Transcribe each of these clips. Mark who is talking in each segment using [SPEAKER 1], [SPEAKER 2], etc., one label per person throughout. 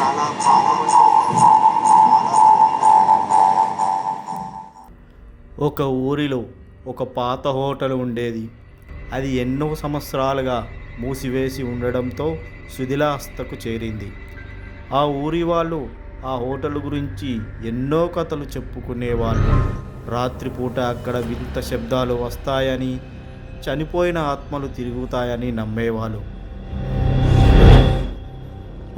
[SPEAKER 1] చాలా చాలా
[SPEAKER 2] ఒక ఊరిలో ఒక పాత హోటల్ ఉండేది. అది ఎన్నో సంవత్సరాలుగా మూసివేసి ఉండడంతో శిథిలాస్తకు చేరింది. ఆ ఊరి వాళ్ళు ఆ హోటల్ గురించి ఎన్నో కథలు చెప్పుకునేవాళ్ళు. రాత్రిపూట అక్కడ వింత శబ్దాలు వస్తాయని చనిపోయిన ఆత్మలు తిరుగుతాయని నమ్మేవాళ్ళు.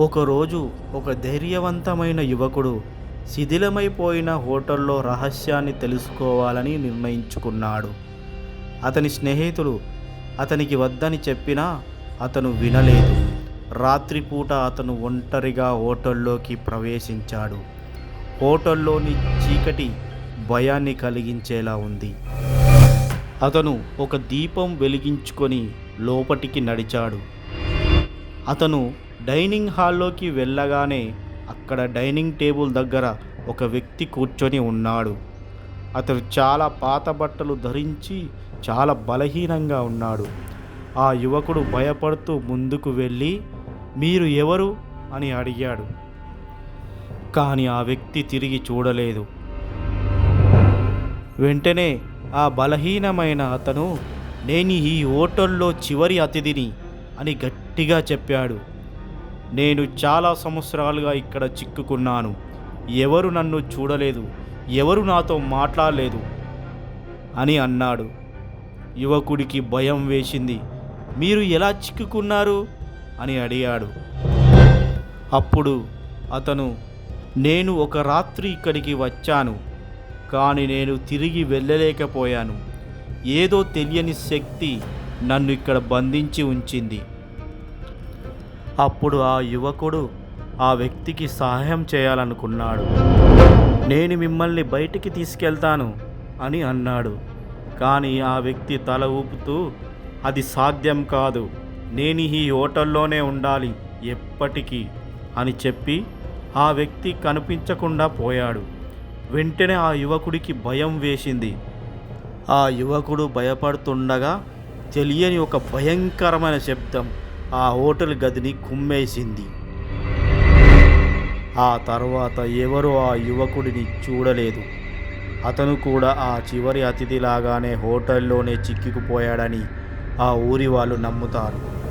[SPEAKER 2] ఒకరోజు ఒక ధైర్యవంతమైన యువకుడు శిథిలమైపోయిన హోటల్లో రహస్యాన్ని తెలుసుకోవాలని నిర్ణయించుకున్నాడు. అతని స్నేహితులు అతనికి వద్దని చెప్పినా అతను వినలేదు. రాత్రిపూట అతను ఒంటరిగా హోటల్లోకి ప్రవేశించాడు. హోటల్లోని చీకటి భయాన్ని కలిగించేలా ఉంది. అతను ఒక దీపం వెలిగించుకొని లోపటికి నడిచాడు. అతను డైనింగ్ హాల్లోకి వెళ్ళగానే అక్కడ డైనింగ్ టేబుల్ దగ్గర ఒక వ్యక్తి కూర్చొని ఉన్నాడు. అతను చాలా పాత బట్టలు ధరించి చాలా బలహీనంగా ఉన్నాడు. ఆ యువకుడు భయపడుతూ ముందుకు వెళ్ళి మీరు ఎవరు? అని అడిగాడు. కానీ ఆ వ్యక్తి తిరిగి చూడలేదు. వెంటనే ఆ బలహీనమైన అతను నేను ఈ హోటల్లో చివరి అతిథిని అని గట్టిగా చెప్పాడు. నేను చాలా సంవత్సరాలుగా ఇక్కడ చిక్కుకున్నాను. ఎవరు నన్ను చూడలేదు ఎవరు నాతో మాట్లాడలేదు అని అన్నాడు. యువకుడికి భయం వేసింది. మీరు ఎలా చిక్కుకున్నారు? అని అడిగాడు. అప్పుడు అతను నేను ఒక రాత్రి ఇక్కడికి వచ్చాను కానీ నేను తిరిగి వెళ్ళలేకపోయాను. ఏదో తెలియని శక్తి నన్ను ఇక్కడ బంధించి ఉంచింది. అప్పుడు ఆ యువకుడు ఆ వ్యక్తికి సహాయం చేయాలనుకున్నాడు. నేను మిమ్మల్ని బయటికి తీసుకెళ్తాను అని అన్నాడు. కానీ ఆ వ్యక్తి తల ఊపుతూ అది సాధ్యం కాదు. నేను ఈ హోటల్లోనే ఉండాలి ఎప్పటికీ అని చెప్పి ఆ వ్యక్తి కనిపించకుండా పోయాడు. వెంటనే ఆ యువకుడికి భయం వేసింది. ఆ యువకుడు భయపడుతుండగా తెలియని ఒక భయంకరమైన శబ్దం ఆ హోటల్ గదిని కుమ్మేసింది. ఆ తర్వాత ఎవరూ ఆ యువకుడిని చూడలేదు. అతను కూడా ఆ చివరి అతిథిలాగానే హోటల్లోనే చిక్కుకుపోయాడని ఆ ఊరి వాళ్ళు నమ్ముతారు.